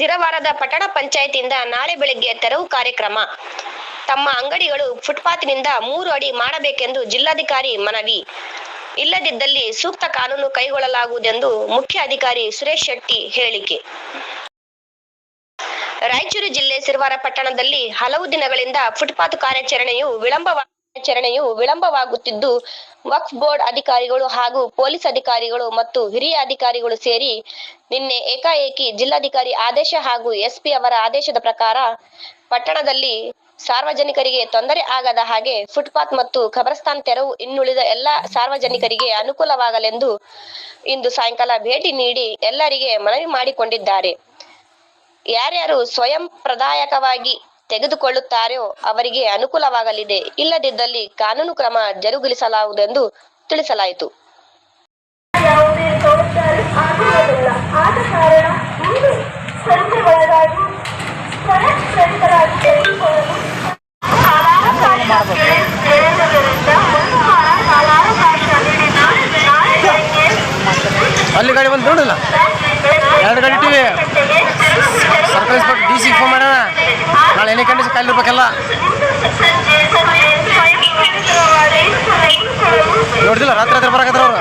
ನಗರದ ಪಟ್ಟಣ ಪಂಚಾಯತಿಯಿಂದ ನಾಳೆ ಬೆಳಗ್ಗೆ ತೆರವು ಕಾರ್ಯಕ್ರಮ. ತಮ್ಮ ಅಂಗಡಿಗಳು ಫುಟ್ಪಾತ್ನಿಂದ ಮೂರು ಅಡಿ ಮಾಡಬೇಕೆಂದು ಜಿಲ್ಲಾಧಿಕಾರಿ ಮನವಿ. ಇಲ್ಲದಿದ್ದಲ್ಲಿ ಸೂಕ್ತ ಕಾನೂನು ಕೈಗೊಳ್ಳಲಾಗುವುದೆಂದು ಮುಖ್ಯ ಅಧಿಕಾರಿ ಸುರೇಶ್ ಶೆಟ್ಟಿ ಹೇಳಿಕೆ. ರಾಯಚೂರು ಜಿಲ್ಲೆ ಸಿರವಾರ ಪಟ್ಟಣದಲ್ಲಿ ಹಲವು ದಿನಗಳಿಂದ ಫುಟ್ಪಾತ್ ಕಾರ್ಯಾಚರಣೆಯು ವಿಳಂಬವಾ ಕಾರ್ಯಾಚರಣೆಯು ವಿಳಂಬವಾಗುತ್ತಿದ್ದು, ವಕ್ಫ್ ಬೋರ್ಡ್ ಅಧಿಕಾರಿಗಳು ಹಾಗೂ ಪೊಲೀಸ್ ಅಧಿಕಾರಿಗಳು ಮತ್ತು ಹಿರಿಯ ಅಧಿಕಾರಿಗಳು ಸೇರಿ ನಿನ್ನೆ ಏಕಾಏಕಿ ಜಿಲ್ಲಾಧಿಕಾರಿ ಆದೇಶ ಹಾಗೂ ಎಸ್ಪಿ ಅವರ ಆದೇಶದ ಪ್ರಕಾರ ಪಟ್ಟಣದಲ್ಲಿ ಸಾರ್ವಜನಿಕರಿಗೆ ತೊಂದರೆ ಆಗದ ಹಾಗೆ ಫುಟ್ಪಾತ್ ಮತ್ತು ಖಬರಸ್ತಾನ್ ತೆರವು ಇನ್ನುಳಿದ ಎಲ್ಲ ಸಾರ್ವಜನಿಕರಿಗೆ ಅನುಕೂಲವಾಗಲೆಂದು ಇಂದು ಸಾಯಂಕಾಲ ಭೇಟಿ ನೀಡಿ ಎಲ್ಲರಿಗೆ ಮನವಿ ಮಾಡಿಕೊಂಡಿದ್ದಾರೆ. ಯಾರ್ಯಾರು ಸ್ವಯಂ ಪ್ರದಾಯಕವಾಗಿ ತೆಗೆದುಕೊಳ್ಳುತ್ತಾರೋ ಅವರಿಗೆ ಅನುಕೂಲವಾಗಲಿದೆ. ಇಲ್ಲದಿದ್ದಲ್ಲಿ ಕಾನೂನು ಕ್ರಮ ಜರುಗಿಸಲಾಗುವುದೆಂದು ತಿಳಿಸಲಾಯಿತು. ಅಲ್ಲಿ ಗಾಡಿ ಬಂದು ನೋಡಲ್ಲ? ಎರಡು ಗಾಡಿ ಇಟ್ಟಿವಿ ನಾಳೆ ಏನೇ ಕಂಡಿಸಿ ಕಾಲಿ ಇರ್ಬೇಕಲ್ಲ ಸಂಜೆ ಸಂಜೆ ಸ್ವಯಂಪ್ರೇರಿತರಾಗಿ ತೆಗೆದುಕೊಳ್ಳಲು ನೋಡಿದಿಲ್ಲ ರಾತ್ರಿ ರಾತ್ರಿ ಬರಕತ್ರ ಅವ್ರು.